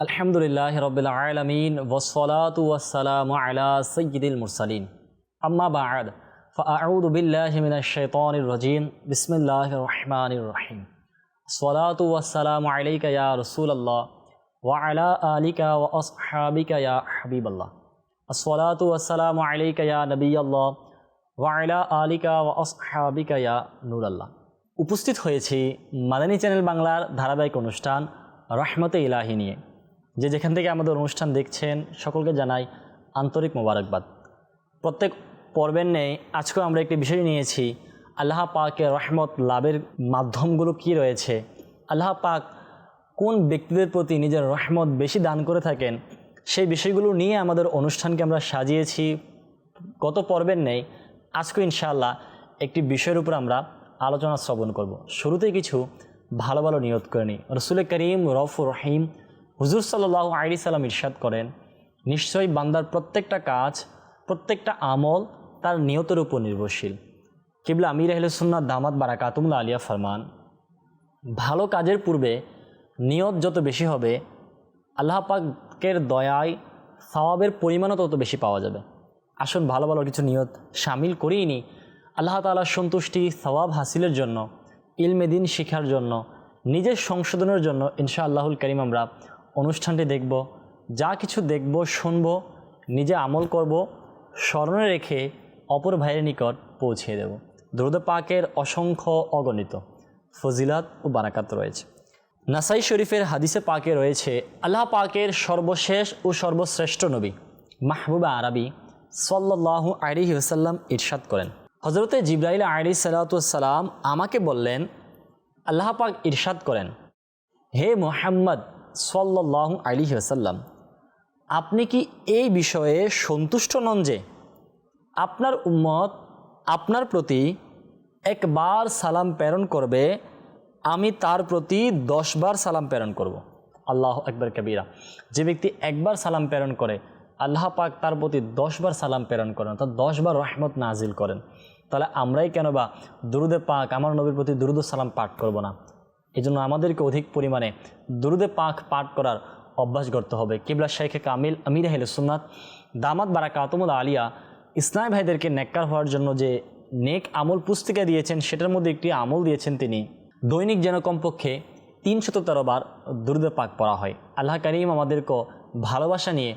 আলহামদুলিল্লাহ রবিল আলমিন ওসলাতু ওয়াসালাম আলা সৈয়দুল মুরসালিন আম্মা বাদ فأعوذ بالله من الشيطان الرجيم بسم الله الرحمن الرحيم الصلاة والسلام عليك يا رسول الله وعلى آلك وأصحابك يا حبيب الله الصلاة والسلام عليك يا نبي الله وعلى آلك وأصحابك يا نور الله উপস্থিত হয়েছি মাদানী চ্যানেল বাংলার ধারাবাহিক অনুষ্ঠান রহমতে ইলাহি নিয়ে যে যেখান থেকে আমাদের অনুষ্ঠান দেখছেন, সকলকে জানাই আন্তরিক মোবারকবাদ। প্রত্যেক পর্বের নেই আজকেও আমরা একটি বিষয় নিয়েছি, আল্লাহ পাকের রহমত লাভের মাধ্যমগুলো কি রয়েছে? আল্লাহ পাক কোন ব্যক্তিদের প্রতি নিজের রহমত বেশি দান করে থাকেন? সেই বিষয়গুলো নিয়ে আমাদের অনুষ্ঠানকে আমরা সাজিয়েছি। গত পর্বের নেই আজকে ইনশাআল্লাহ একটি বিষয়ের উপর আমরা আলোচনা শ্রবণ করব। শুরুতেই কিছু ভালো ভালো নিয়ত করে নিই। রসুল করিম রফ রহিম হুজুর সাল্লাহ আলি সাল্লাম ইরশাদ করেন, নিশ্চয়ই বান্দার প্রত্যেকটা কাজ, প্রত্যেকটা আমল তার নিয়তের উপর নির্ভরশীল। কিবলা আমির আহলসুন্না দামাত বারাকাতুমুল্লা আলিয়া ফরমান, ভালো কাজের পূর্বে নিয়ত যত বেশি হবে, আল্লাহ পাকের দয়ায় সওয়াবের পরিমাণও তত বেশি পাওয়া যাবে। আসুন ভালো ভালো কিছু নিয়ত সামিল করেই নি। আল্লাহ তালার সন্তুষ্টি, সওয়াব হাসিলের জন্য ইলমেদিন শিখার জন্য, নিজের সংশোধনের জন্য ইনশা আল্লাহুল করিম আমরা অনুষ্ঠানটি দেখব, যা কিছু দেখব, শুনব, নিজে আমল করব, স্মরণে রেখে অপর ভাইয়ের নিকট পৌঁছে দেব। দ্রুত পাকের অসংখ্য অগণিত ফজিলাত ও বারাকাত রয়েছে। নাসাই শরীফের হাদিসে পাকে রয়েছে, আল্লাহ পাকের সর্বশেষ ও সর্বশ্রেষ্ঠ নবী মাহবুবা আরবি সাল্লাহু আলিহি ওসাল্লাম ইরশাদ করেন। হজরতে জিব্রাইল আলী সালাতাম আমাকে বললেন, আল্লাহ পাক ইরশাদ করেন, হে মোহাম্মদ সাল্লাহ আলিহি ওসাল্লাম আপনি কি এই বিষয়ে সন্তুষ্ট নন যে আপনার উম্মত আপনার প্রতি একবার সালাম প্রেরণ করবে, আমি তার প্রতি দশবার সালাম প্রেরণ করব। আল্লাহ একবার কবিরা। যে ব্যক্তি একবার সালাম প্রেরণ করে, আল্লাহ পাক তার প্রতি দশবার সালাম প্রেরণ করেন, অর্থাৎ দশবার রহমত নাজিল করেন। তাহলে আমরাই কেন বা দুরুদে পাক, আমার নবীর প্রতি দুরুদ সালাম পাঠ করব না? এই জন্য আমাদেরকে অধিক পরিমাণে দুরুদে পাক পাঠ করার অভ্যাস করতে হবে। কিবলা শেখে কামিল আমির আহলে সুন্নাত, দামাত বারা কাতমুল আলিয়া, ইসলাম ভাইদেরকে নেককার হওয়ার জন্য যে নেক আমল পুস্তিকা দিয়েছেন, সেটার মধ্যে একটি আমল দিয়েছেন তিনি। দৈনিক যেন কমপক্ষে তিনশত তেরো বার দুরুদে পাক পড়া হয়। আল্লাহ করিম আমাদেরকে ভালোবাসা নিয়ে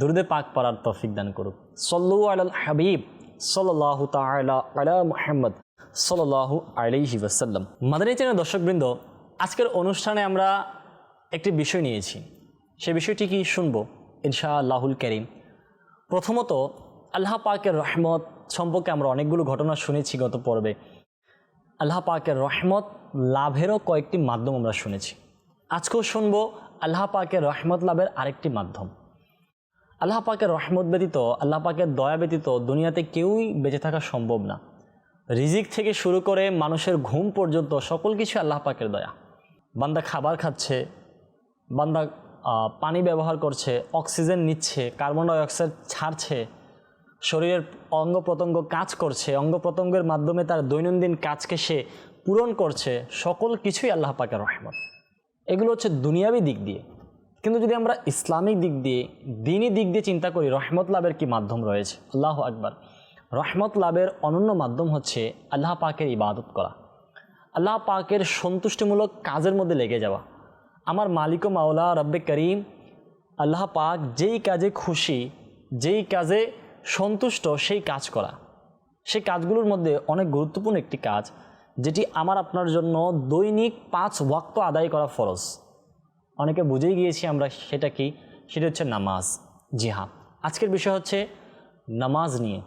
দুরুদে পাক পড়ার তৌফিক দান করুক। সল্লু আল হাবিব সাল্লাহ তালা মুহাম্মদ সাল্লাহু আলাইহি ওয়াসাল্লাম। মাদানী চ্যানেল দর্শকবৃন্দ আজকের অনুষ্ঠানে আমরা একটি বিষয় নিয়েছি। সে বিষয়টি কি শুনব? ইনশা আল্লাহুল করিম। প্রথমত, আল্লাহ পাকের রহমত সম্পর্কে আমরা অনেকগুলো ঘটনা শুনেছি গত পর্বে। আল্লাহ পাকের রহমত লাভেরও কয়েকটি মাধ্যম আমরা শুনেছি। আজকেও শুনব আল্লাহ পাকের রহমত লাভের আরেকটি মাধ্যম। আল্লাহ পাকের রহমত ব্যতীত, আল্লাহ পাকের দয়া ব্যতীত দুনিয়াতে কেউই বেঁচে থাকা সম্ভব না। রিজিক থেকে শুরু করে মানুষের ঘুম পর্যন্ত সকল কিছু আল্লাহ পাকের দয়া। বান্দা খাবার খাচ্ছে, বান্দা পানি ব্যবহার করছে, অক্সিজেন নিচ্ছে, কার্বন ডাইঅক্সাইড ছাড়ছে, শরীরের অঙ্গ প্রত্যঙ্গ কাজ করছে, অঙ্গ প্রত্যঙ্গের মাধ্যমে তার দৈনন্দিন কাজকে সে পূরণ করছে, সকল কিছুই আল্লাহ পাকের রহমত। এগুলো হচ্ছে দুনিয়াবি দিক দিয়ে। কিন্তু যদি আমরা ইসলামিক দিক দিয়ে, দিনই দিক দিয়ে চিন্তা করি, রহমত লাভের কি মাধ্যম রয়েছে? আল্লাহ আকবার। রহমত লাভের অনন্য মাধ্যম হচ্ছে আল্লাহ পাকের ইবাদত করা। আল্লাহ পাকের সন্তুষ্টিমূলক কাজের মধ্যে লেগে যাওয়া। আমার মালিক ও মাওলা রব্বে করিম, আল্লাহ পাক যেই কাজে খুশি, যেই কাজে সন্তুষ্ট সেই কাজ করা। সেই কাজগুলোর মধ্যে অনেক গুরুত্বপূর্ণ একটি কাজ, যেটি আমার আপনার জন্য দৈনিক পাঁচ ওয়াক্ত আদায় করা ফরজ। অনেকে বুঝেই গিয়েছি আমরা সেটা কি, সেটা হচ্ছে নামাজ, জি হ্যাঁ। আজকের বিষয় হচ্ছে নামাজ নিয়ে,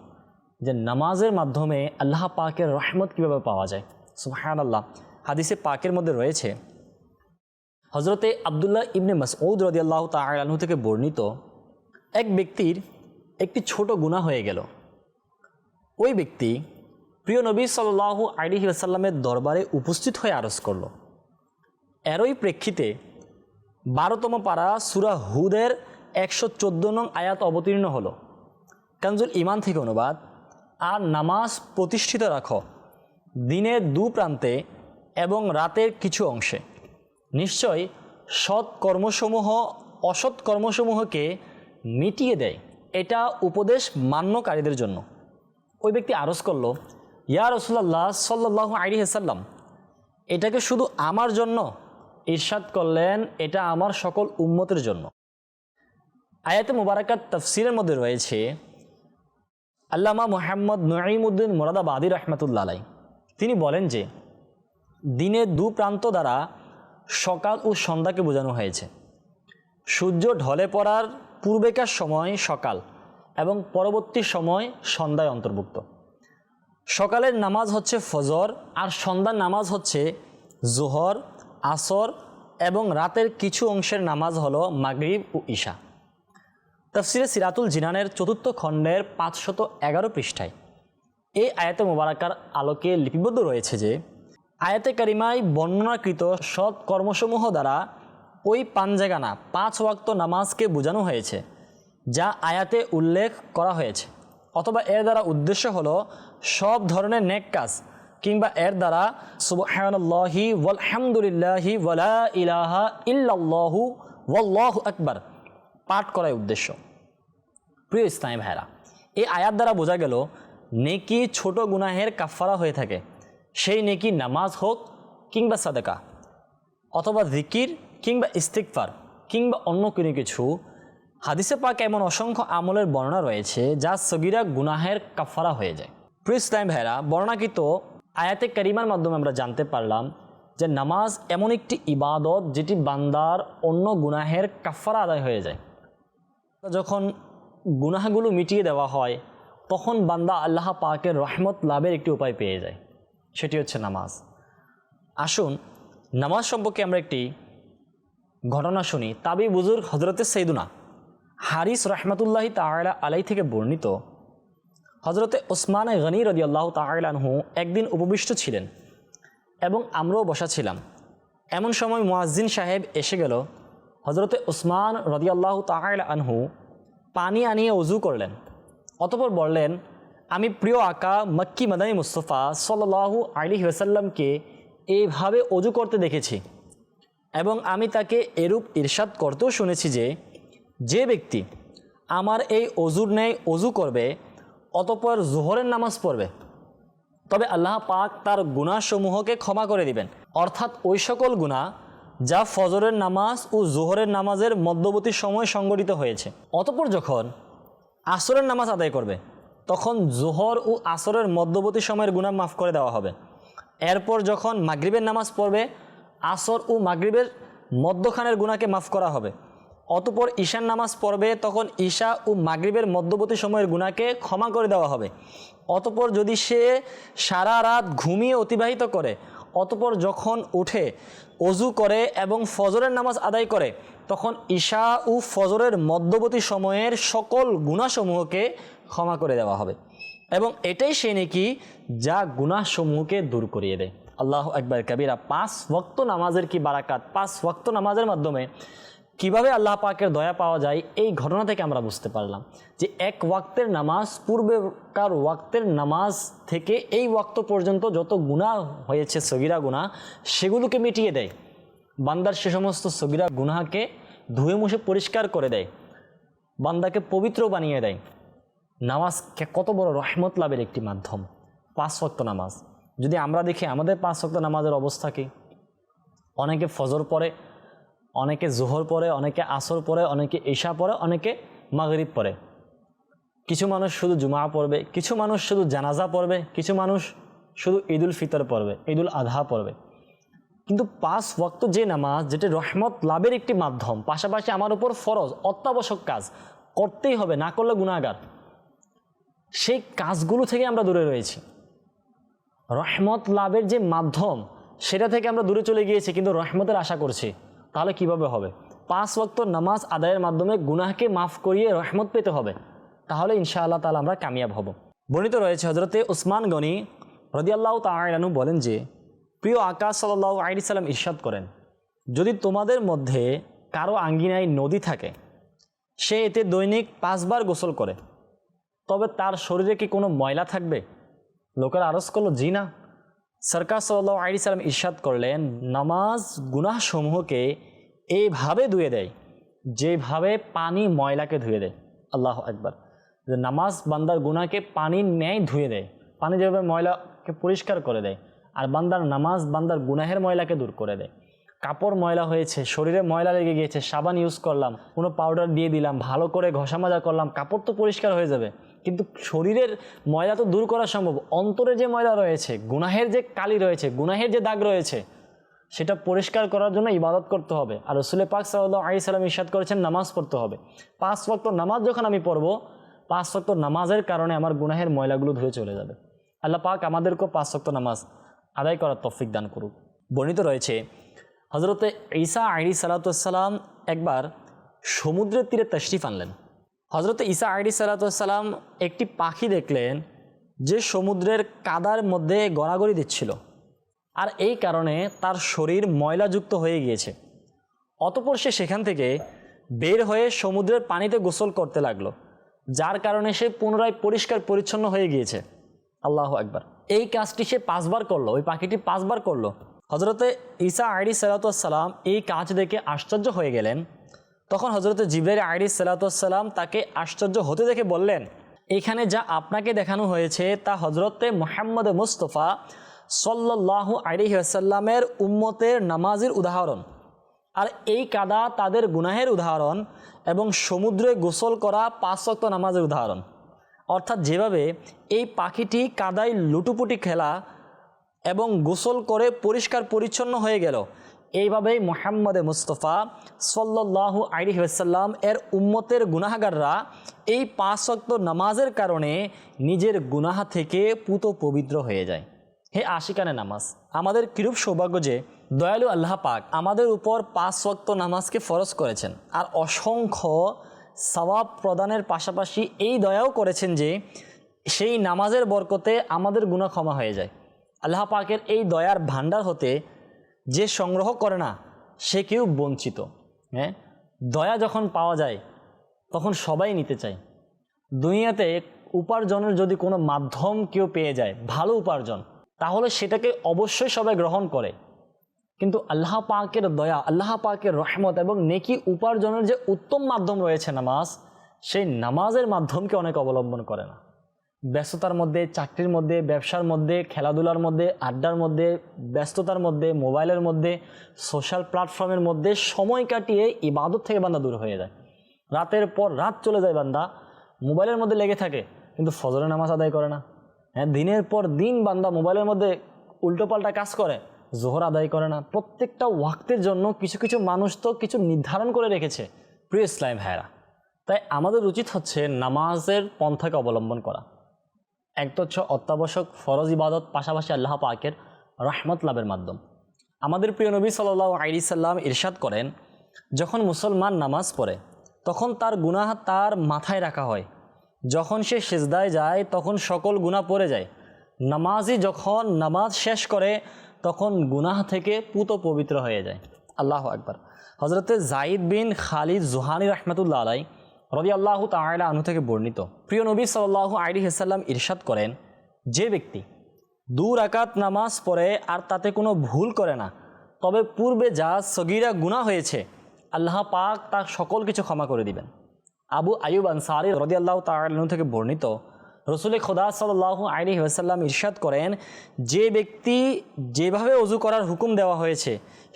যে নামাজের মাধ্যমে আল্লাহ পাকের রহমত কীভাবে পাওয়া যায়। সুহান আল্লাহ হাদিসে পাকের মধ্যে রয়েছে হজরতে আবদুল্লাহ ইবনে মাসউদ রদিয়াল্লাহ তালু থেকে বর্ণিত এক ব্যক্তির একটি ছোট গুণা হয়ে গেল। ওই ব্যক্তি প্রিয় নবী সাল্লাহ আলিহি আসাল্লামের দরবারে উপস্থিত হয়ে আরজ করল। এরই প্রেক্ষিতে বারোতম পাড়া সুরা হুদের একশো চোদ্দ নং আয়াত অবতীর্ণ হলো। কানজুল ইমান থেকে অনুবাদ, আর নামাজ প্রতিষ্ঠিত রাখো। দিনের দু প্রান্তে এবং রাতের কিছু অংশে। নিশ্চয় সৎ কর্মসমূহ, অসৎ কর্মসমূহকে মিটিয়ে দেয়। এটা উপদেশ মান্যকারীদের জন্য। ওই ব্যক্তি আরজ করল, ইয়া রসুল্লাহ সাল্লাহ আলী হাসাল্লাম এটাকে শুধু আমার জন্য ইরশাদ করলেন, এটা আমার সকল উম্মতের জন্য। আয়াতে মুবারাকাত তফসিরের মধ্যে রয়েছে, আল্লামা মোহাম্মদ নঈমুদ্দিন মোরাদাবাদী রহমতুল্লা আলাই তিনি বলেন যে, দিনে দু প্রান্ত দ্বারা সকাল ও সন্ধ্যাকে বোঝানো হয়েছে। সূর্য ঢলে পড়ার পূর্বেকার সময় সকাল এবং পরবর্তী সময় সন্ধ্যায় অন্তর্ভুক্ত। সকালের নামাজ হচ্ছে ফজর আর সন্ধ্যার নামাজ হচ্ছে জোহর, আসর এবং রাতের কিছু অংশের নামাজ হলো মাগরিব ও ঈশা। তফসিরে সিরাতুল জিনানের চতুর্থ খণ্ডের পাঁচশত এগারো পৃষ্ঠায় এই আয়াতে মোবারকার আলোকে লিপিবদ্ধ রয়েছে যে, আয়াতে কারিমায় বর্ণনাকৃত সৎ কর্মসমূহ দ্বারা ওই পাঞ্জেগানা পাঁচ ওয়াক্ত নামাজকে বোঝানো হয়েছে, যা আয়াতে উল্লেখ করা হয়েছে। অথবা এর দ্বারা উদ্দেশ্য হলো সব ধরনের নেক কাজ, কিংবা এর দ্বারা সুবহানাল্লাহি ওয়ালহামদুলিল্লাহি ওয়ালা ইলাহা ইল্লাল্লাহু ওয়াল্লাহু আকবার পাঠ করাই উদ্দেশ্য। প্রিয় ইসলামী ভাইরা এই আয়াত দ্বারা বোঝা গেল নেকি ছোট গুনাহের কাফারা হয়ে থাকে। সেই নেকি নামাজ হোক কিংবা সাদেকা, অথবা জিকির কিংবা ইস্তিকফার কিংবা অন্য কোনো কিছু, হাদিসে পাক এমন অসংখ্য আমলের বর্ণনা রয়েছে যা সগিরা গুনাহের কাফারা হয়ে যায়। প্রিয় ইসলাম ভাইরা বর্ণাকৃত আয়াতে কারিমার মাধ্যমে আমরা জানতে পারলাম যে নামাজ এমন একটি ইবাদত যেটি বান্দার অন্য গুনাহের কাফারা আদায় হয়ে যায়। যখন গুনাহগুলো মিটিয়ে দেওয়া হয় তখন বান্দা আল্লাহ পাকের রহমত লাভের একটি উপায় পেয়ে যায়। সেটি হচ্ছে নামাজ। আসুন, নামাজ সম্পর্কে আমরা একটি ঘটনা শুনি। তাবি বুজুর্গ হজরতে সৈদুনা হারিস রহমতুল্লাহি তাহলা আলাই থেকে বর্ণিত হজরতে ওসমান গনি রদি আল্লাহ তাহলানহু একদিন উপবিষ্ট ছিলেন এবং আমরাও বসা ছিলাম। এমন সময় মুয়াজ্জিন সাহেব এসে গেল। হজরতে ওসমান রদিয়াল্লাহ তাহলা আনহু পানি আনিয়ে উজু করলেন। অতপর বললেন, আমি প্রিয় আকা মক্কি মাদানী মুস্তফা সাল্লাহু আলী ওসাল্লামকে এইভাবে অজু করতে দেখেছি এবং আমি তাকে এরূপ ইরশাদ করতেও শুনেছি যে যে ব্যক্তি আমার এই অজুর ন্যায় অজু করবে, অতপর জোহরের নামাজ পড়বে, তবে আল্লাহ পাক তার গুণাসমূহকে ক্ষমা করে দিবেন। অর্থাৎ ওই সকল গুণা যা ফজরের নামাজ ও জোহরের নামাজের মধ্যবর্তী সময় সংগঠিত হয়েছে। অতপর যখন আসরের নামাজ আদায় করবে। তখন জোহর ও আসরের মধ্যবর্তী সময়ের গুণা মাফ করে দেওয়া হবে। এরপর যখন মাগরিবের নামাজ পড়বে, আসর ও মাগরিবের মধ্যখানের গুণাকে মাফ করা হবে। অতপর ঈশার নামাজ পড়বে, তখন ঈশা ও মাগরিবের মধ্যবর্তী সময়ের গুণাকে ক্ষমা করে দেওয়া হবে। অতপর যদি সে সারা রাত ঘুমিয়ে অতিবাহিত করে, অতপর যখন উঠে অজু করে এবং ফজরের নামাজ আদায় করে তখন ঈশা ও ফজরের মধ্যবর্তী সময়ের সকল গুণাসমূহকে ক্ষমা করে দেওয়া হবে। এবং এটাই সে নাকি যা গুণাসমূহকে দূর করিয়ে দেয়। আল্লাহ একবার কাবিরা পাঁচ ওক্ত নামাজের কি বারাকাত, পাঁচ ওক্ত নামাজের মাধ্যমে কীভাবে আল্লাহ পাকের দয়া পাওয়া যায়, এই ঘটনা থেকে আমরা বুঝতে পারলাম যে এক ওয়াক্তের নামাজ পূর্বেকার ওয়াক্তের নামাজ থেকে এই ওয়াক্ত পর্যন্ত যত গুণা হয়েছে সগিরা গুণা সেগুলোকে মিটিয়ে দেয়। বান্দার সে সমস্ত সগিরা গুনাকে ধুয়ে মুছে পরিষ্কার করে দেয়। বান্দাকে পবিত্র বানিয়ে দেয়। নামাজ কত বড় রহমত লাভের একটি মাধ্যম। পাঁচ শক্ত নামাজ। যদি আমরা দেখি আমাদের পাঁচ শক্ত নামাজের অবস্থা কি? অনেকে ফজর পড়ে, অনেকে জোহর পড়ে, অনেকে আসর পড়ে, অনেকে ঈশা পড়ে, অনেকে মাগরিব পড়ে। কিছু মানুষ শুধু জুমা পড়বে, কিছু মানুষ শুধু জানাজা পড়বে, কিছু মানুষ শুধু ঈদুল ফিতর পড়বে, ঈদুল আধা পড়বে। কিন্তু পাঁচ ওয়াক্ত যে নামাজ, যেটি রহমত লাভের একটি মাধ্যম, পাশাপাশি আমার উপর ফরজ, অত্যাবশ্যক কাজ, করতেই হবে, না করলে গুণাগার সেই কাজগুলো থেকে আমরা দূরে রয়েছি। রহমত লাভের যে মাধ্যম, সেটা থেকে আমরা দূরে চলে গিয়েছি, কিন্তু রহমতের আশা করছি, তাহলে কীভাবে হবে? পাঁচ ওয়াক্ত নামাজ আদায়ের মাধ্যমে গুনাহকে মাফ করিয়ে রহমত পেতে হবে, তাহলে ইনশাআল্লাহ তাহলে আমরা কামিয়াব হব। বর্ণিত রয়েছে হজরতে উসমান গনি, রদিয়াল্লাহ তালু বলেন যে প্রিয় আকাশ সাল্লাহ আলি সাল্লাম ইরশাদ করেন, যদি তোমাদের মধ্যে কারও আঙ্গিনায় নদী থাকে, সে এতে দৈনিক পাঁচবার গোসল করে, তবে তার শরীরে কি কোনো ময়লা থাকবে? লোকের আরজ করল, জি না। সরকার সাল্লাহ আলি সাল্লাম ইরশাদ করলেন, নামাজ গুনাহ সমূহকে এইভাবে ধুয়ে দেয়, যেভাবে পানি ময়লাকে ধুয়ে দেয়। আল্লাহ একবার যে নামাজ বান্দার গুনাকে পানির ন্যায় ধুয়ে দেয়, পানি যেভাবে ময়লাকে পরিষ্কার করে দেয় আর বান্দার নামাজ বান্দার গুনাহের ময়লাকে দূর করে দেয়। কাপড় ময়লা হয়েছে, শরীরে ময়লা লেগে গিয়েছে, সাবান ইউজ করলাম, কোনো পাউডার দিয়ে দিলাম, ভালো করে ঘষা মাজা করলাম, কাপড় তো পরিষ্কার হয়ে যাবে। কিন্তু শরীরের ময়লা তো দূর করা সম্ভব, অন্তরে যে ময়লা রয়েছে, গুনাহের যে কালি রয়েছে, গুনাহের যে দাগ রয়েছে, সেটা পরিষ্কার করার জন্য ইবাদত করতে হবে। আর রসুল পাক সাল্লাহ আলি সাল্লাম ইরশাদ করেছেন, নামাজ পড়তে হবে। পাঁচ ওয়াক্ত নামাজ যখন আমি পড়ব, পাঁচ ওয়াক্ত নামাজের কারণে আমার গুনাহের ময়লাগুলো ধুয়ে চলে যাবে। আল্লাহ পাক আমাদেরকেও পাঁচ ওয়াক্ত নামাজ আদায় করার তৌফিক দান করুক। বর্ণিত রয়েছে হজরতে ঈসা আইডি সালাতাম একবার সমুদ্রের তীরে তশরিফ আনলেন। হজরত ঈসা আইডি সালাতাম একটি পাখি দেখলেন যে সমুদ্রের কাদার মধ্যে গড়াগড়ি দিচ্ছিল আর এই কারণে তার শরীর ময়লাযুক্ত হয়ে গিয়েছে। অতপর সে সেখান থেকে বের হয়ে সমুদ্রের পানিতে গোসল করতে লাগল, যার কারণে সে পুনরায় পরিষ্কার পরিচ্ছন্ন হয়ে গিয়েছে। আল্লাহ একবার এই কাজটি সে পাঁচবার করল, ওই পাখিটি পাঁচবার করল। হজরতে ঈসা আইডি সালাতাম এই কাজ দেখে আশ্চর্য হয়ে গেলেন। তখন হজরতে জিব্রাইল আইডি সালাতাম তাকে আশ্চর্য হতে দেখে বললেন, এখানে যা আপনাকে দেখানো হয়েছে তা হজরতে মোহাম্মদ মুস্তফা সল্লাহ আইডি আসাল্লামের উম্মতের নামাজের উদাহরণ। আর এই কাদা তাদের গুনাহের উদাহরণ এবং সমুদ্রে গোসল করা পাঁচ শক্ত নামাজের উদাহরণ। অর্থাৎ যেভাবে এই পাখিটি কাদায় লুটুপুটি খেলা এবং গোসল করে পরিষ্কার পরিচ্ছন্ন হয়ে গেল। এইভাবেই মোহাম্মদে মুস্তফা সল্লাহু আইরি ওয়াসাল্লাম এর উম্মতের গুনাহগাররা এই পাঁচ শক্ত নামাজের কারণে নিজের গুনাহা থেকে পুত পবিত্র হয়ে যায়। হে আশিকানে নামাজ, আমাদের কিরূপ সৌভাগ্য যে দয়ালু আল্লাহ পাক আমাদের উপর পাঁচ ওয়াক্ত নামাজকে ফরজ করেছেন। আর অসংখ্য সওয়াব প্রদানের পাশাপাশি এই দয়াও করেছেন যে সেই নামাজের বরকতে আমাদের গুণা ক্ষমা হয়ে যায়। আল্লাহ পাকের এই দয়ার ভাণ্ডার হতে যে সংগ্রহ করে না, সে কেউ বঞ্চিত। হ্যাঁ? দয়া যখন পাওয়া যায়, তখন সবাই নিতে চায়। দুনিয়াতে উপার্জনের যদি কোনো মাধ্যম কেউ পেয়ে যায়, ভালো উপার্জন, তাহলে সেটাকে অবশ্যই সবাই গ্রহণ করে। কিন্তু আল্লাহ পাকের দয়া, আল্লাহ পাকের রহমত এবং নেকি উপার্জনের যে উত্তম মাধ্যম রয়েছে নামাজ, সেই নামাজের মাধ্যমকে অনেক অবলম্বন করে না। ব্যস্ততার মধ্যে, চাকরির মধ্যে, ব্যবসার মধ্যে, খেলাধুলার মধ্যে, আড্ডার মধ্যে, ব্যস্ততার মধ্যে, মোবাইলের মধ্যে, সোশ্যাল প্ল্যাটফর্মের মধ্যে সময় কাটিয়ে ইবাদত থেকে বান্দা দূর হয়ে যায়। রাতের পর রাত চলে যায় বান্দা, মোবাইলের মধ্যে লেগে থাকে, কিন্তু ফজরের নামাজ আদায় করে না। হ্যাঁ দিনের পর দিন বান্দা মোবাইলের মধ্যে উল্টোপাল্টা কাজ করে জোহর আদায় করে না। প্রত্যেকটা ওয়াক্তের জন্য কিছু কিছু মানুষ তো কিছু নির্ধারণ করে রেখেছে প্রিয় ইসলাম ভাইরা তাই আমাদের উচিত হচ্ছে নামাজের পন্থাকে অবলম্বন করা। এক তো হচ্ছে অত্যাবশ্যক ফরজ ইবাদত, পাশাপাশি আল্লাহ পাকের রহমত লাভের মাধ্যম। আমাদের প্রিয় নবী সাল আইরি সাল্লাম ইরশাদ করেন, যখন মুসলমান নামাজ পড়ে, তখন তার গুনাহ তার মাথায় রাখা হয়। যখন সে সেজদায় যায়, তখন সকল গুনাহ পড়ে যায়। নামাজি যখন নামাজ শেষ করে তখন গুনাহ থেকে পুত পবিত্র হয়ে যায়। আল্লাহ আকবার। হজরতে জাইদ বিন খালিদ জুহানি রহমতুল্লাহ আলাই রবি আল্লাহ তাহলে আনু থেকে বর্ণিত, প্রিয় নবী সাল্লাহ আইরি হাসাল্লাম ইরশাদ করেন, যে ব্যক্তি দু রাকাত নামাজ পড়ে আর তাতে কোনো ভুল করে না, তবে পূর্বে যা সগিরা গুণা হয়েছে, আল্লাহ পাক তার সকল কিছু ক্ষমা করে দিবেন। আবু আয়ুব আনসারি রদি আল্লাহ তালু থেকে বর্ণিত রসুল খোদা সাল্লাহ আলী ওয়াসাল্লাম ইরশাদ করেন, যে ব্যক্তি যেভাবে অজু করার হুকুম দেওয়া হয়েছে,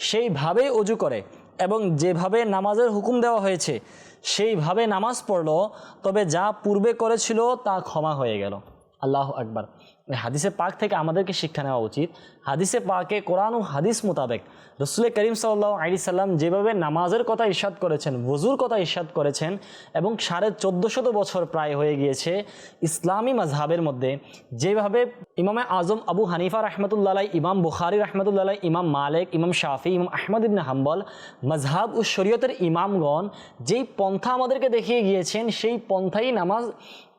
সেইভাবেই অজু করে এবং যেভাবে নামাজের হুকুম দেওয়া হয়েছে, সেইভাবে নামাজ পড়ল, তবে যা পূর্বে করেছিল তা ক্ষমা হয়ে গেল। আল্লাহ আকবার। হাদিসে পাক থেকে আমাদেরকে শিক্ষা নেওয়া উচিত। হাদিসে পাকে কোরআন ও হাদিস মোতাবেক রসুল করিম সাল্লাহ আলি সাল্লাম যেভাবে নামাজের কথা ইস্বাদ করেছেন ওজুর কথা ইস্বাদ করেছেন এবং সাড়ে চোদ্দোশত বছর প্রায় হয়ে গিয়েছে ইসলামী মাজহাবের মধ্যে, যেভাবে ইমামে আজম আবু হানিফা রহমতুল্লাহ ইমাম বুখারি রহমতুল্লাহ ইমাম মালেক, ইমাম শাফি, ইমাম আহমদ ইবনে হাম্বল মজহাব ও শরীয়তের ইমামগণ যেই পন্থা আমাদেরকে দেখিয়ে গিয়েছেন, সেই পন্থাই নামাজ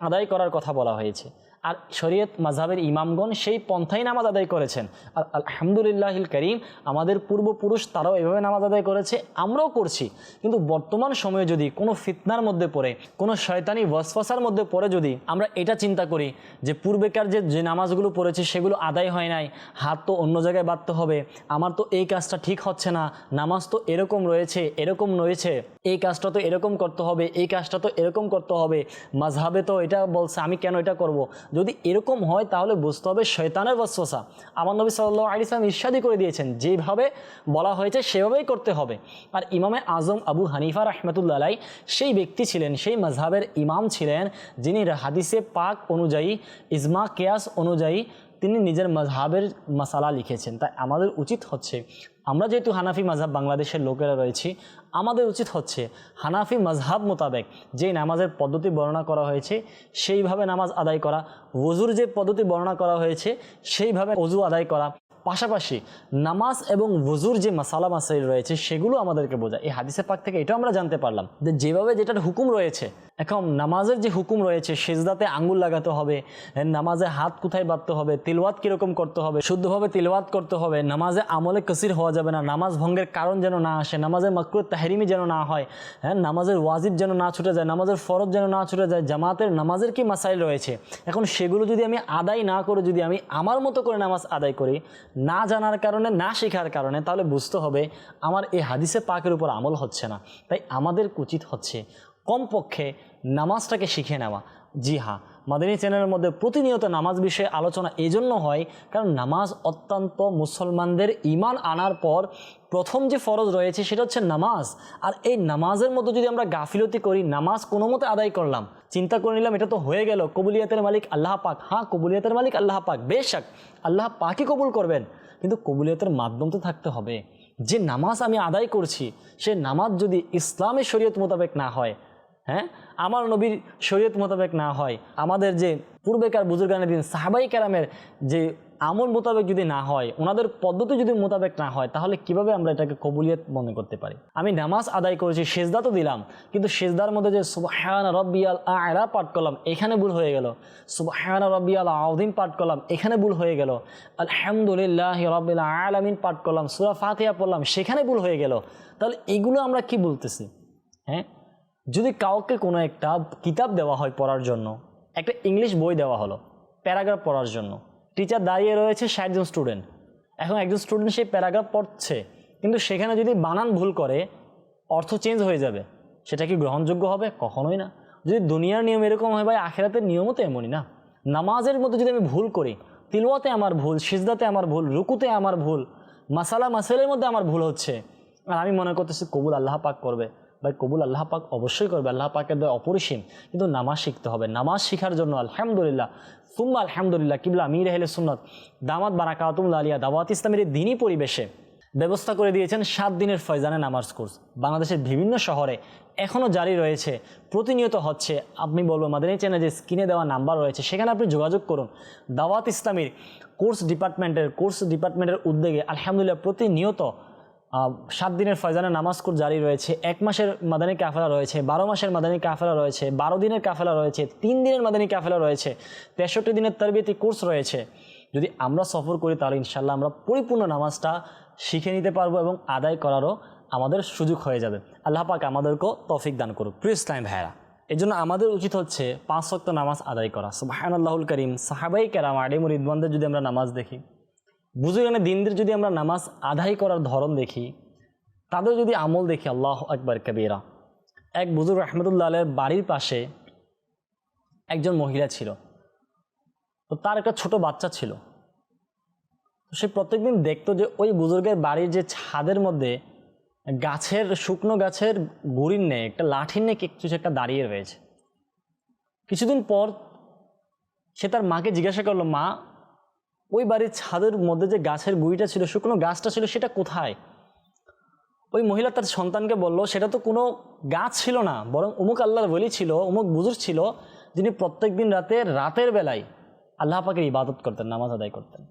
আদায় করার কথা বলা হয়েছে। আর শরীয়ত মাঝহাবের ইমামগণ সেই পন্থাই নামাজ আদায় করেছেন আর আলহামদুলিল্লাহিল করিম, আমাদের পূর্বপুরুষ তারাও এভাবে নামাজ আদায় করেছে, আমরাও করছি কিন্তু বর্তমান সময়ে যদি কোনো ফিতনার মধ্যে পড়ে, কোনো শয়তানি ওয়াসফাসার মধ্যে পড়ে যদি আমরা এটা চিন্তা করি যে পূর্বেকার যে যে নামাজগুলো পড়েছি সেগুলো আদায় হয় নাই, হাত তো অন্য জায়গায় বাঁধতে হবে, আমার তো এই কাজটা ঠিক হচ্ছে না, নামাজ তো এরকম রয়েছে এরকম রয়েছে এই কাজটা তো এরকম করতে হবে, এই কাজটা তো এরকম করতে হবে মাঝহাবে তো এটা বলছে, আমি কেন এটা করব। যদি এরকম হয়, তাহলে বুঝতে হবে শয়তানের বসফসা আমার নবী সাল্লাহ আলি সালাম ইস্যাদি করে দিয়েছেন, যেভাবে বলা হয়েছে সেভাবেই করতে হবে। আর ইমামে আজম আবু হানিফা রহমতুল্লাহ সেই ব্যক্তি ছিলেন, সেই মাঝহাবের ইমাম ছিলেন, যিনি হাদিসে পাক অনুযায়ী, ইজমা কেয়াস অনুযায়ী তিনি নিজের মজহাবের মশালা লিখেছেন। তাই আমাদের উচিত হচ্ছে, আমরা যেহেতু হানাফি মাঝহাব বাংলাদেশের লোকেরা রয়েছি আমাদের উচিত হচ্ছে হানাফি মজহাব মোতাবেক যে নামাজের পদ্ধতি বর্ণনা করা হয়েছে, সেইভাবে নামাজ আদায় করা ওজুর যে পদ্ধতি বর্ণনা করা হয়েছে, সেইভাবে অজু আদায় করা। পাশাপাশি নামাজ এবং ওজুর যে মশালা মাসাইল রয়েছে, সেগুলো আমাদেরকে বোঝায়। এই হাদিসে পাক থেকে এটাও আমরা জানতে পারলাম যে যেভাবে যেটার হুকুম রয়েছে এখন নামাজের যে হুকুম রয়েছে, সেজদাতে আঙ্গুল লাগাতে হবে নামাজে হাত কোথায় বাঁধতে হবে, তিলওয়াত কীরকম করতে হবে, শুদ্ধভাবে তিলওয়াত করতে হবে, নামাজে আমলে কসির হওয়া যাবে না, নামাজ ভঙ্গের কারণ যেন না আসে, নামাজে মাকরুত তাহরিমি যেন না হয় হ্যাঁ নামাজের ওয়াজিব যেন না ছুটে যায়, নামাজের ফরজ যেন না ছুটে যায়, জামাতের নামাজের কি মাসাইল রয়েছে? এখন সেগুলো যদি আমি আদায় না করে, যদি আমি আমার মতো করে নামাজ আদায় করি, না জানার কারণে, না শেখার কারণে, তাহলে বুঝতে হবে আমার এই হাদিসে পাকের উপর আমল হচ্ছে না। তাই আমাদের উচিত হচ্ছে কমপক্ষে নামাজটাকে শিখে নেওয়া। জি হ্যাঁ মাদানী চ্যানেলের মধ্যে প্রতিনিয়ত নামাজ বিষয়ে আলোচনা এজন্য হয়, কারণ নামাজ অত্যন্ত মুসলমানদের ইমান আনার পর প্রথম যে ফরজ রয়েছে সেটা হচ্ছে নামাজ। আর এই নামাজের মধ্যে যদি আমরা গাফিলতি করি, নামাজ কোনো মতে আদায় করলাম, চিন্তা করে নিলাম এটা তো হয়ে গেল, কবুলিয়াতের মালিক আল্লাহ পাক। হ্যাঁ কবুলিয়াতের মালিক আল্লাহ পাক, বেশাক, আল্লাহ পাকই কবুল করবেন। কিন্তু কবুলিয়াতের মাধ্যম তো থাকতে হবে। যে নামাজ আমি আদায় করছি, সে নামাজ যদি ইসলামের শরীয়ত মোতাবেক না হয় হ্যাঁ? আমার নবীর শরীয়ত মোতাবেক না হয়। আমাদের যে পূর্বেকার বুজুর্গানের দিন সাহাবাই কেরামের যে আমল মোতাবেক যদি না হয়, ওনাদের পদ্ধতি যদি মোতাবেক না হয়, তাহলে কীভাবে আমরা এটাকে কবুলিয়ত মনে করতে পারি? আমি নামাজ আদায় করেছি, সেজদা তো দিলাম, কিন্তু সেজদার মধ্যে যে সুবাহান রব্বিয়াল আয়রা পাঠ করলাম, এখানে ভুল হয়ে গেল। সুবাহান রব্বিয়াল আউদিন পাঠ করলাম, এখানে ভুল হয়ে গেল। আলহামদুলিল্লাহ রব্বিল আলামিন পাঠ করলাম, সুরা ফাতিহা পড়লাম, সেখানে ভুল হয়ে গেল। তাহলে এগুলো আমরা কি বলতেছি? হ্যাঁ? যদি কাউকে কোনো একটা কিতাব দেওয়া হয় পড়ার জন্য, একটা ইংলিশ বই দেওয়া হলো, প্যারাগ্রাফ পড়ার জন্য টিচার দাঁড়িয়ে রয়েছে ষাটজন স্টুডেন্ট এখন একজন স্টুডেন্ট সেই প্যারাগ্রাফ পড়ছে, কিন্তু সেখানে যদি বানান ভুল করে, অর্থ চেঞ্জ হয়ে যাবে, সেটা কি গ্রহণযোগ্য হবে? কখনোই না। যদি দুনিয়ার নিয়ম এরকম হয় ভাই, আখেরাতের নিয়মও তো এমনই না। নামাজের মধ্যে যদি আমি ভুল করি, তিলওয়াতে আমার ভুল, সিজদাতে আমার ভুল, রুকুতে আমার ভুল, মাসালা মাসালের মধ্যে আমার ভুল হচ্ছে, আর আমি মনে করতেছি কবুল আল্লাহ পাক করবে ভাই, কবুল আল্লাহ পাক অবশ্যই করবে, আল্লাহ পাকের দয় অপরিসীম, কিন্তু নামাজ শিখতে হবে। নামাজ শিখার জন্য আলহামদুলিল্লাহ, সুম্মা আলহামদুলিল্লাহ, কিবলা আমির আহলে সুন্নত, দামাত বারাকাতুল্লা আলিয়া, দাওয়াত ইসলামের দিনই পরিবেশে ব্যবস্থা করে দিয়েছেন সাত দিনের ফয়জানে নামাজ কোর্স। বাংলাদেশের বিভিন্ন শহরে এখনও জারি রয়েছে, প্রতিনিয়ত হচ্ছে আপনি বলব আমাদের মাদানী চ্যানেল যে স্ক্রিনে দেওয়া নাম্বার রয়েছে, সেখানে আপনি যোগাযোগ করুন। দাওয়াত ইসলামীর কোর্স ডিপার্টমেন্টের কোর্স ডিপার্টমেন্টের উদ্যোগে আলহামদুলিল্লাহ প্রতিনিয়ত সাত দিনের ফয়জানা নামাজ কোর্স জারি রয়েছে, এক মাসের মাদানী কাফেলা রয়েছে, বারো মাসের মাদানী কাফেলা রয়েছে, বারো দিনের কাফেলা রয়েছে, তিন দিনের মাদানী কাফেলা রয়েছে, তেষট্টি দিনের তরবিয়তি কোর্স রয়েছে। যদি আমরা সফর করি তাহলে ইনশাল্লাহ আমরা পরিপূর্ণ নামাজটা শিখে নিতে পারব এবং আদায় করারও আমাদের সুযোগ হয়ে যাবে। আল্লাহ পাক আমাদেরকেও তফিক দান করুক। প্রিয় ইসলাম এই জন্য আমাদের উচিত হচ্ছে পাঁচ শক্ত নামাজ আদায় করা। সুবাহান আল্লাহুল করিম সাহাবাই কেরাম আডিমুর ইদবানদের যদি আমরা নামাজ দেখি। বুঝুগানে দিনদের যদি আমরা নামাজ আদায় করার ধরন দেখি, তাদের যদি আমল দেখি, আল্লাহ আকবর কবিরা। এক বুজুর রহমতুল্লাহ আলের বাড়ির পাশে একজন মহিলা ছিল। তো তার একটা ছোট বাচ্চা ছিল। তো সে প্রত্যেকদিন দেখতো যে ওই বুজুর্গের বাড়ির যে ছাদের মধ্যে গাছের, শুকনো গাছের গুড়ির নেই একটা লাঠির নেই কিছু একটা দাঁড়িয়ে রয়েছে। কিছুদিন পর সে তার মাকে জিজ্ঞাসা করল, মা ওই বাড়ির ছাদের মধ্যে যে গাছের গুঁড়িটা ছিল শুকনো গাছটা ছিল, সেটা কোথায়? ওই মহিলা তার সন্তানকে বলল, সেটা তো কোনো গাছ ছিল না, বরং অমুক আল্লাহর বলি ছিল, অমুক বুজুর ছিল, যিনি প্রত্যেক দিন রাতে, রাতের বেলায় আল্লাহ পাকের ইবাদত করতেন, নামাজ আদায় করতেন।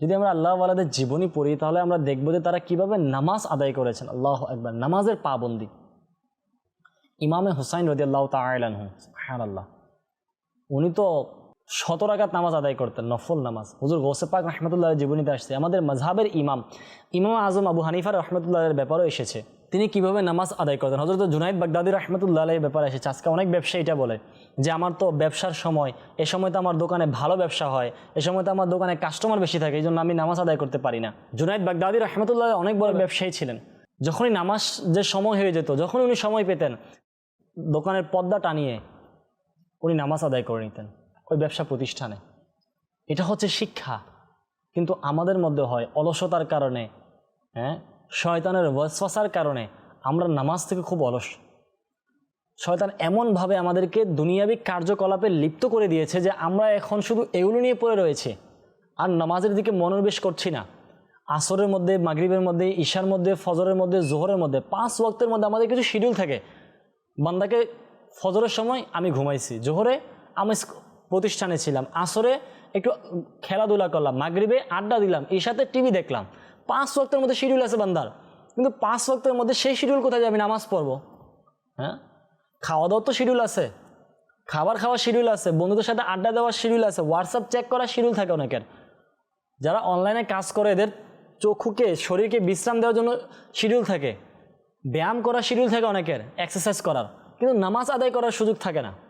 যদি আমরা আল্লাহ ওয়ালাদের জীবনী পড়ি, তাহলে আমরা দেখব যে তারা কীভাবে নামাজ আদায় করেছেন। আল্লাহ একবার নামাজের পাবন্দি। ইমামে হুসাইন রদি আল্লাহ তালানহু হ্যাঁ আল্লাহ উনি তো শত রাকাত নামাজ আদায় করতেন, নফল নামাজ। হুজুর গৌসে পাক রহমতুল্লাহ জীবনীতে আসছে, আমাদের মজহাবের ইমাম ইমাম আজম আবু হানিফার রহমতুল্লাহের ব্যাপারও এসেছে। তিনি কীভাবে নামাজ আদায় করতেন? হজরত জুনাইদ বাগদাদি রহমতুল্লাহ আলের ব্যাপারে এসেছে। আজকে অনেক ব্যবসায়ী এটা বলে যে, আমার তো ব্যবসার সময়, এ সময় তো আমার দোকানে ভালো ব্যবসা হয়, এ সময় তো আমার দোকানে কাস্টমার বেশি থাকে এই জন্য আমি নামাজ আদায় করতে পারি না। জুনাইদ বাগদাদি রহমতুল্লাহ অনেক বড় ব্যবসায়ী ছিলেন। যখনই নামাজ যে সময় হয়ে যেত যখন উনি সময় পেতেন, দোকানের পর্দা টানিয়ে উনি নামাজ আদায় করে নিতেন। ওই ব্যবসা প্রতিষ্ঠানে। এটা হচ্ছে শিক্ষা। কিন্তু আমাদের মধ্যে হয় অলসতার কারণে হ্যাঁ শয়তানের ওয়াসওয়াসার কারণে আমরা নামাজ থেকে খুব অলস। শয়তান এমনভাবে আমাদেরকে দুনিয়াবি কার্যকলাপে লিপ্ত করে দিয়েছে যে আমরা এখন শুধু এগুলো নিয়ে পড়ে রয়েছে, আর নামাজের দিকে মনোনিবেশ করছি না। আসরের মধ্যে, মাগরিবের মধ্যে, ঈশার মধ্যে, ফজরের মধ্যে, জোহরের মধ্যে, পাঁচ ওয়াক্তের মধ্যে আমাদের কিছু শিডিউল থাকে। বান্দাকে ফজরের সময় আমি ঘুমাইছি, জোহরে আমি প্রতিষ্ঠানে ছিলাম। আসরে একটু খেলাধুলা করলাম, মাগরিবে আড্ডা দিলাম, এর সাথে টিভি দেখলাম। পাঁচ ওয়াক্তের মধ্যে শিডিউল আছে বান্দার। কিন্তু পাঁচ ওয়াক্তের মধ্যে সেই শিডিউল কোথায় যাবে? নামাজ পড়ব। হ্যাঁ? খাওয়া দাওয়ার তো শিডিউল আছে। খাবার খাওয়ার শিডিউল আছে। বন্ধুদের সাথে আড্ডা দেওয়ার শিডিউল আছে। হোয়াটসঅ্যাপ চেক করার শিডিউল থাকে অনেকের। যারা অনলাইনে কাজ করে, এদের চক্ষুকে, শরীরকে বিশ্রাম দেওয়ার জন্য শিডিউল থাকে। ব্যায়াম করার শিডিউল থাকে অনেকের এক্সারসাইজ করার। কিন্তু নামাজ আদায় করার সুযোগ থাকে না।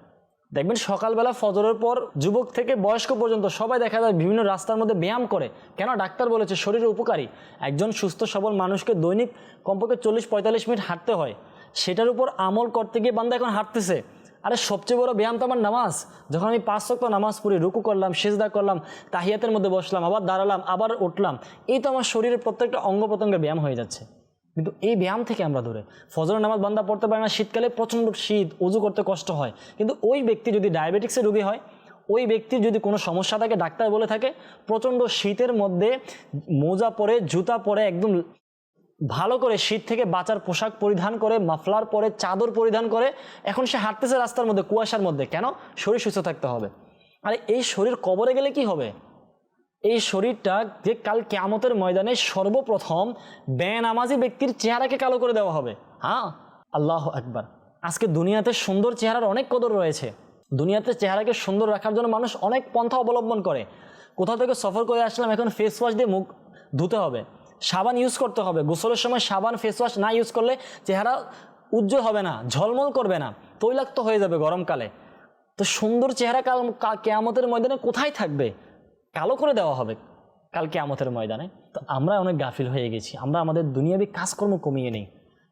দেখবেন সকালবেলা ফজরের পর যুবক থেকে বয়স্ক পর্যন্ত সবাই দেখা যায় বিভিন্ন রাস্তার মধ্যে ব্যায়াম করে। কেন? ডাক্তার বলেছে শরীরের উপকারী। একজন সুস্থ সবল মানুষকে দৈনিক কমপক্ষে চল্লিশ পঁয়তাল্লিশ মিনিট হাঁটতে হয়। সেটার উপর আমল করতে গিয়ে বান্দা এখন হাঁটতেছে। আরে সবচেয়ে বড় ব্যায়াম তো আমার নামাজ। যখন আমি পাঁচ শক্ত নামাজ পড়ি, রুকু করলাম, সেজদা করলাম, তাহিয়াতের মধ্যে বসলাম, আবার দাঁড়ালাম, আবার উঠলাম, এই তো আমার শরীরের প্রত্যেকটা অঙ্গ প্রত্যঙ্গের ব্যায়াম হয়ে যাচ্ছে। কিন্তু এই ব্যায়াম থেকে আমরা দূরে। ফজরের নামাজ বান্দা পড়তে পারে না, শীতকালে প্রচণ্ড শীত, উজু করতে কষ্ট হয়। কিন্তু ওই ব্যক্তি যদি ডায়াবেটিক্সের রোগী হয়, ওই ব্যক্তির যদি কোনো সমস্যা থাকে, ডাক্তার বলে থাকে, প্রচণ্ড শীতের মধ্যে মোজা পরে, জুতা পরে, একদম ভালো করে শীত থেকে বাঁচার পোশাক পরিধান করে, মাফলার পরে, চাদর পরিধান করে, এখন সে হাঁটতেছে রাস্তার মধ্যে, কুয়াশার মধ্যে। কেন? শরীর সুস্থ থাকতে হবে। আরে এই শরীর কবরে গেলে কি হবে? এই শরীরটা যে কাল কেয়ামতের ময়দানে সর্বপ্রথম বেনামাজি ব্যক্তির চেহারাকে কালো করে দেওয়া হবে। হ্যাঁ? আল্লাহ একবার আজকে দুনিয়াতে সুন্দর চেহারার অনেক কদর রয়েছে। দুনিয়াতে চেহারাকে সুন্দর রাখার জন্য মানুষ অনেক পন্থা অবলম্বন করে। কোথাও থেকে সফর করে আসলাম, এখন ফেস ওয়াশ দিয়ে মুখ ধুতে হবে। সাবান ইউজ করতে হবে। গোসলের সময় সাবান ফেস ওয়াশ না ইউজ করলে চেহারা উজ্জ্বল হবে না, ঝলমল করবে না, তৈলাক্ত হয়ে যাবে গরমকালে। তো সুন্দর চেহারা কাল কেয়ামতের ময়দানে কোথায় থাকবে? কালো করে দেওয়া হবে। কালকে কেয়ামতের ময়দানে। তো আমরা অনেক গাফিল হয়ে গেছি। আমরা আমাদের দুনিয়াবি কাজকর্ম কমিয়ে নেই।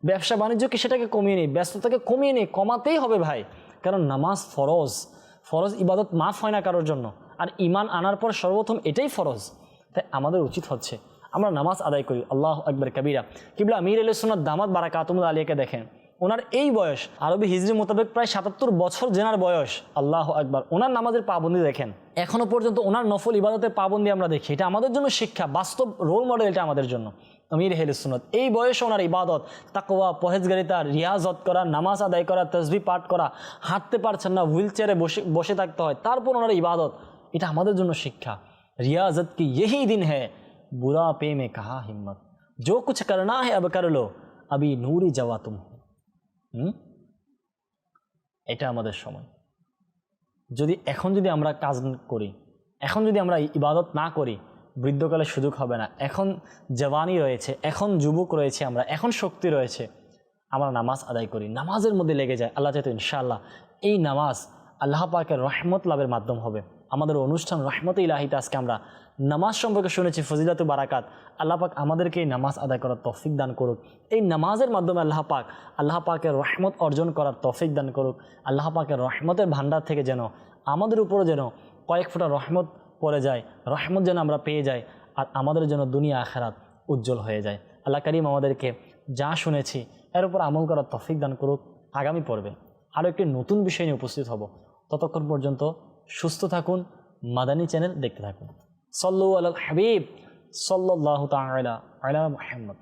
ব্যবসা বাণিজ্যকে সেটাকে কমিয়ে নেই? ব্যস্ততাকে কমিয়ে নেই। কমাতেই হবে ভাই। কারণ নামাজ ফরজ। ফরজ ইবাদত মাফ হয় না কারোর জন্য। আর ইমান আনার পর সর্বপ্রথম এটাই ফরজ। তাই আমাদের উচিত হচ্ছে আমরা নামাজ আদায় করি। আল্লাহ আকবর, কবিরা। কিবলা আমির আলী সোনার দামাত বারা কাতুমুল আলিয়াকে দেখেন। ওনার এই বয়স আরবি হিজরি মোতাবেক প্রায় সাতাত্তর বছর জেনার বয়স আল্লাহ আকবার ওনার নামাজের পাবন্দি দেখেন এখনো পর্যন্ত ওনার নফল ইবাদতের পাবন্দি আমরা দেখি এটা আমাদের জন্য শিক্ষা বাস্তব রোল মডেল এটা আমাদের জন্য আমির হেল সুনত এই বয়সে ওনার ইবাদত তাকোয়া পহেজগারিতা রিয়াজত করা নামাজ আদায় করা তসবি পাঠ করা হাঁটতে পারছেন না হুইল চেয়ারে বসে বসে থাকতে হয় তারপর ওনার ইবাদত এটা আমাদের জন্য শিক্ষা रियाजत की यही दिन है बुरा पे में कहा हिम्मत जो कुछ करना है अब कर लो अभी नूरी जवा तुम हो হুম? এটা আমাদের সময়। যদি এখন যদি আমরা কাজ করি, এখন যদি আমরা ইবাদত না করি, বৃদ্ধকালে সুযোগ হবে না। এখন জওয়ানি রয়েছে, এখন যুবক রয়েছে আমরা, এখন শক্তি রয়েছে, আমরা নামাজ আদায় করি। নামাজের মধ্যে লেগে যায়, আল্লাহ চাইতো ইনশাআল্লাহ, এই নামাজ আল্লাহ পাকের রহমত লাভের মাধ্যম হবে। আমাদের অনুষ্ঠান রহমত ইলাহিতে আজকে আমরা নামাজ সম্পর্কে শুনেছি, ফজিলাতু বারাকাত। আল্লাহ পাক আমাদেরকে এই নামাজ আদায় করার তৌফিক দান করুক। এই নামাজের মাধ্যমে আল্লাহ পাক, আল্লাহ পাকের রহমত অর্জন করার তৌফিক দান করুক। আল্লাহ পাকের রহমতের ভান্ডার থেকে যেন আমাদের উপরও যেন কয়েক ফোঁটা রহমত পড়ে যায়, রহমত যেন আমরা পেয়ে যাই, আর আমাদের যেন দুনিয়া আখেরাত উজ্জ্বল হয়ে যায়। আল্লাহ করিম আমাদেরকে যা শুনেছি, এর উপর আমল করার তফিক দান করুক। আগামী পর্বে আরও একটি নতুন বিষয় নিয়ে উপস্থিত হব। ততক্ষণ পর্যন্ত সুস্থ থাকুন মাদানী চ্যানেল দেখতে থাকুন। সল্লু আল হাবিব সল্লাহ তালা আলা মোহাম্মদ।